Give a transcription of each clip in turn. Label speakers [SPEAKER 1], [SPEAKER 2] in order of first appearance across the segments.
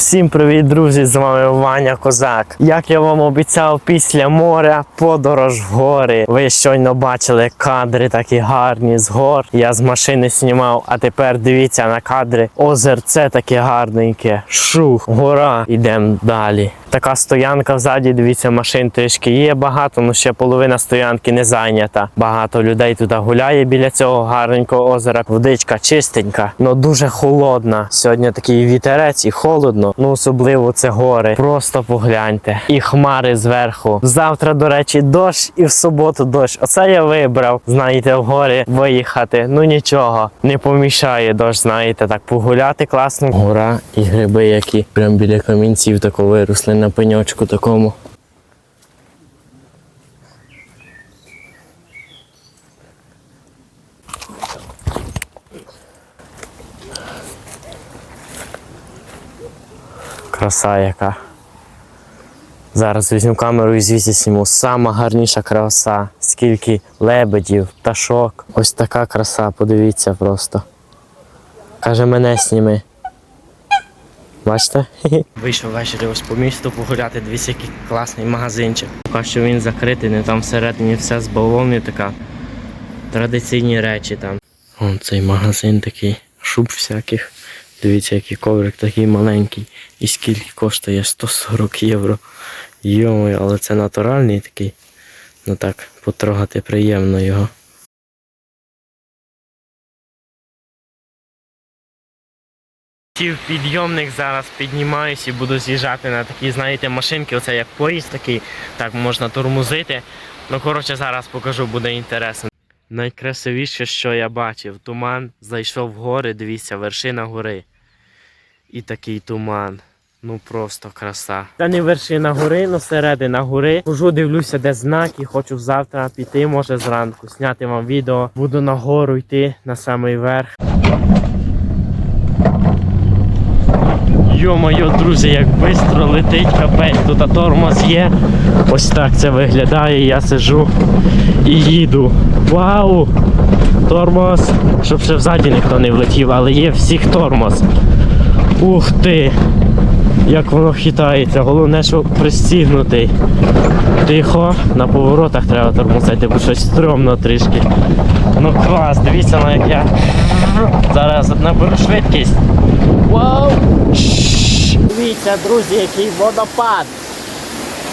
[SPEAKER 1] Всім привіт, друзі! З вами Ваня Козак. Як я вам обіцяв, після моря подорож в гори. Ви щойно бачили кадри такі гарні з гор. Я з машини знімав, а тепер дивіться на кадри. Озерце таке гарненьке. Шух, гора. Йдемо далі. Така стоянка ззаді, дивіться, машин трішки є багато, але ще половина стоянки не зайнята. Багато людей туди гуляє біля цього гарненького озера. Водичка чистенька, але дуже холодна. Сьогодні такий вітерець і холодно. Ну особливо це гори. Просто погляньте. І хмари зверху. Завтра, до речі, дощ і в суботу дощ. Оце я вибрав, знаєте, в гори виїхати. Ну нічого, не помішає дощ, знаєте, так погуляти класно. Гора і гриби, які прям біля камінців тако виросли на пеньочку такому. Краса яка. Зараз візьму камеру і звідси зніму. Сама гарніша краса. Скільки лебедів, пташок. Ось така краса, подивіться просто. Каже, мене сніми. Бачите? Вийшов ввечері ось по місту погуляти, дивіться, який класний магазинчик. Поки що він закритий, не там всередині все з балонів така. Традиційні речі там. Вон цей магазин такий, шуб всяких. Дивіться, який коврик такий маленький. І скільки коштує 140 євро. Йомой, але це натуральний такий. Ну так, потрогати приємно його. Сів підйомник, зараз піднімаюсь і буду з'їжджати на такі, знаєте, машинки, оце як поїзд такий, так можна тормозити. Ну, коротше, зараз покажу, буде інтересно. Найкрасивіше, що я бачив, туман зайшов в гори, дивіться, вершина гори. І такий туман. Ну просто краса. Це не вершина гори, але середина гори. Хожу, дивлюся, де знаки. Хочу завтра піти, може зранку, зняти вам відео. Буду на гору йти на самий верх. Йо-моє, друзі, як швидко летить капець, тут тормоз є. Ось так це виглядає. Я сижу і їду. Вау! Тормоз! Щоб ще взаді ніхто не влетів, але є всіх тормоз. Ух ти! Як воно хитається, головне, що пристігнутий. Тихо, на поворотах треба тормозити, бо щось стрьомно трішки. Ну клас, дивіться на як я. Зараз наберу швидкість. Вау! Дивіться, друзі, який водопад.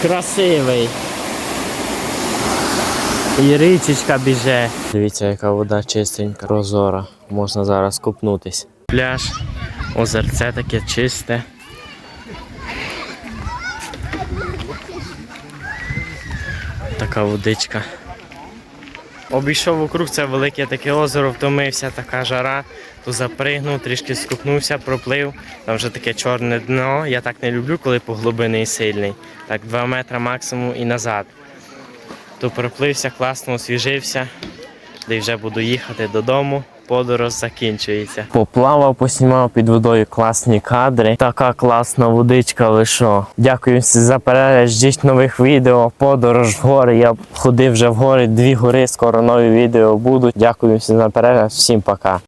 [SPEAKER 1] Красивий. І річечка біже. Дивіться, яка вода чистенька, прозора. Можна зараз купнутись. Пляж, озерце таке чисте. Така водичка. Обійшов округ, це велике таке озеро, втомився, така жара, то запригнув, трішки скупнувся, проплив. Там вже таке чорне дно. Я так не люблю, коли поглибений сильний. Так, 2 метри максимум і назад. То проплився, класно освіжився, де вже буду їхати додому. Подорож закінчується. Поплавав, поснімав під водою класні кадри. Така класна водичка, лишо. Дякую всім за перегляд. Ждіть нових відео. Подорож в гори. Я ходив вже в гори, дві гори. Скоро нові відео будуть. Дякую всім за перегляд. Всім пока.